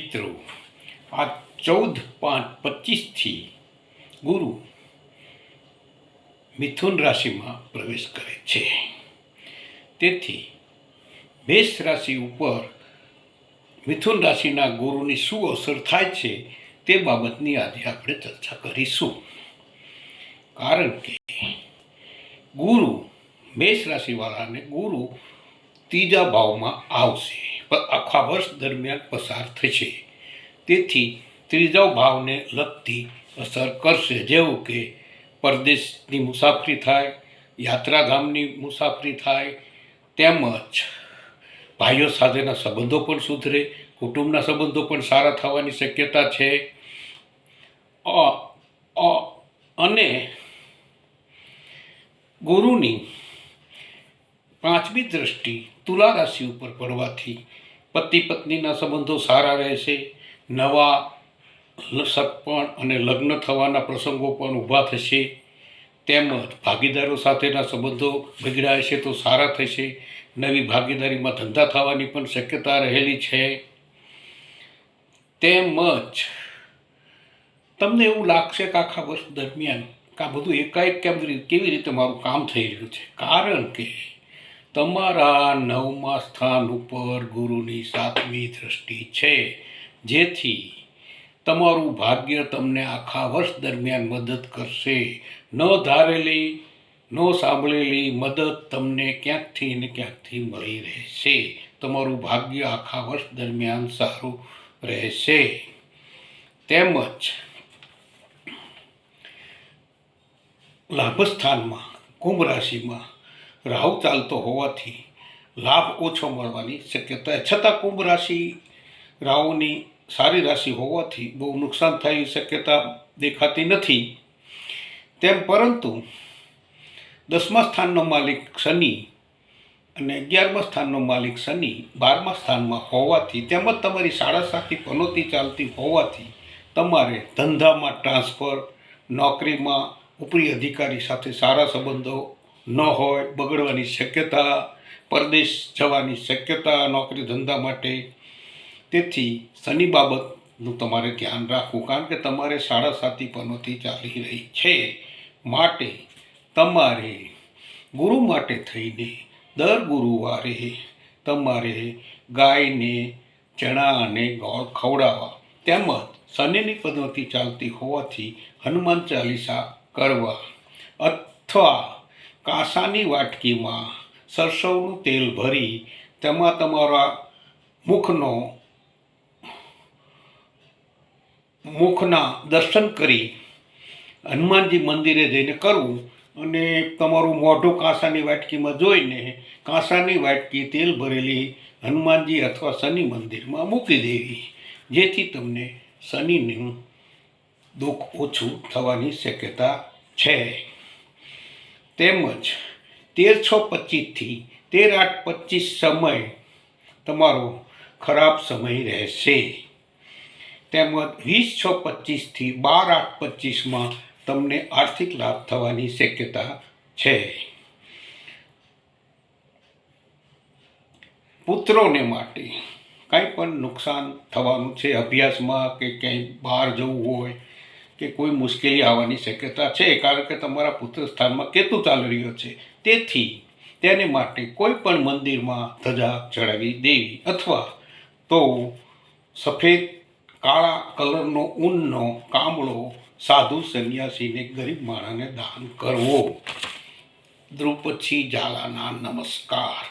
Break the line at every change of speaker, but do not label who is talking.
મિત્રો, આ ચૌદ પાંચ પચીસથી ગુરુ મિથુન રાશિમાં પ્રવેશ કરે છે. તેથી મેષ રાશિ ઉપર મિથુન રાશિના ગુરુની શું અસર થાય છે તે બાબતની આજે આપણે ચર્ચા કરીશું. કારણ કે ગુરુ મેષ રાશિવાળાને ગુરુ ત્રીજા ભાવમાં આવશે. આખા વર્ષ દરમિયાન પસાર થશે. તેથી ત્રીજા ભાવને લગતી અસર કરશે. જેવું કે પરદેશની મુસાફરી થાય યાત્રાધામની મુસાફરી થાય, તેમજ ભાઈઓ સાથેના સંબંધો પણ સુધરે, કુટુંબના સંબંધો પણ સારા થવાની શક્યતા છે. અને ગુરુની પાંચમી દ્રષ્ટિ તુલા રાશિ ઉપર પડવાથી પતિ પત્નીના સંબંધો સારા રહેશે, નવા સપણ અને લગ્ન થવાના પ્રસંગો પણ ઊભા થશે, તેમજ ભાગીદારો સાથેના સંબંધો બગડ્યા હશે તો સારા થશે, નવી ભાગીદારીમાં ધંધા થવાની પણ શક્યતા રહેલી છે. તેમજ તમને એવું લાગશે કે આખા વર્ષ દરમિયાન કે આ બધું એકાએક કેમ કેવી રીતે મારું કામ થઈ રહ્યું છે? કારણ કે તમારા નવમા સ્થાન ઉપર ગુરુની સાતમી દ્રષ્ટિ છે. જેથી તમારું ભાગ્ય તમને આખા વર્ષ દરમિયાન મદદ કરશે. ન ધારેલી, ન સાંભળેલી મદદ તમને ક્યાંકથી ને ક્યાંકથી મળી રહેશે. તમારું ભાગ્ય આખા વર્ષ દરમિયાન સારું રહેશે. તેમજ લાભસ્થાનમાં, કુંભ રાશિમાં રાહુ ચાલતો હોવાથી લાભ ઓછો મળવાની શક્યતા છતાં કુંભ રાશિ રાહુની સારી રાશિ હોવાથી બહુ નુકસાન થાય શક્યતા દેખાતી નથી. તેમ પરંતુ દસમા સ્થાનનો માલિક શનિ અને અગિયારમા સ્થાનનો માલિક શનિ બારમા સ્થાનમાં હોવાથી તેમજ તમારી શાળા સાથે પનોતી ચાલતી હોવાથી તમારે ધંધામાં ટ્રાન્સફર, નોકરીમાં ઉપરી અધિકારી સાથે સારા સંબંધો ન હોય, બગડવાની શક્યતા, પરદેશ જવાની શક્યતા, નોકરી ધંધા માટે. તેથી શનિ બાબતનું તમારે ધ્યાન રાખવું, કારણ કે તમારે સાડા સાતી પનોતી ચાલી રહી છે માટે તમારે ગુરુ માટે થઈને દર ગુરુવારે તમારે ગાયને ચણા અને ગોળ ખવડાવવા તેમજ શનિની પદ્ધતિ ચાલતી હોવાથી હનુમાન ચાલીસા કરવા અથવા કાંસાની વાટકીમાં સરસવનું તેલ ભરી તેમાં તમારા મુખનો મુખના દર્શન કરી હનુમાનજી મંદિરે જઈને કરવું અને તમારું મોઢું કાંસાની વાટકીમાં જોઈને કાંસાની વાટકી તેલ ભરેલી હનુમાનજી અથવા શનિ મંદિરમાં મૂકી દેવી, જેથી તમને શનિનું દુઃખ ઓછું થવાની શક્યતા છે. તેમજ તેર છ પચીસથી તેર આઠ પચીસ સમય તમારો ખરાબ સમય રહેશે. તેમજ વીસ છ પચીસથી બાર આઠ પચીસમાં તમને આર્થિક લાભ થવાની શક્યતા છે. પુત્રોને માટે કાંઈ પણ નુકસાન થવાનું છે, અભ્યાસમાં કે ક્યાંય બહાર જવું હોય કે કોઈ મુશ્કેલી આવવાની શક્યતા છે, કારણ કે તમારા પુત્ર સ્થાનમાં કેતુ ચાલી રહ્યો છે. તેથી તેને માટે કોઈ પણ મંદિરમાં ધજા ચડાવી દેવી અથવા તો સફેદ, કાળા કલરનો ઊનનો કામળો સાધુ સંન્યાસીને ગરીબ માણસને દાન કરવો. દ્રુપછી ઝાલાના નમસ્કાર.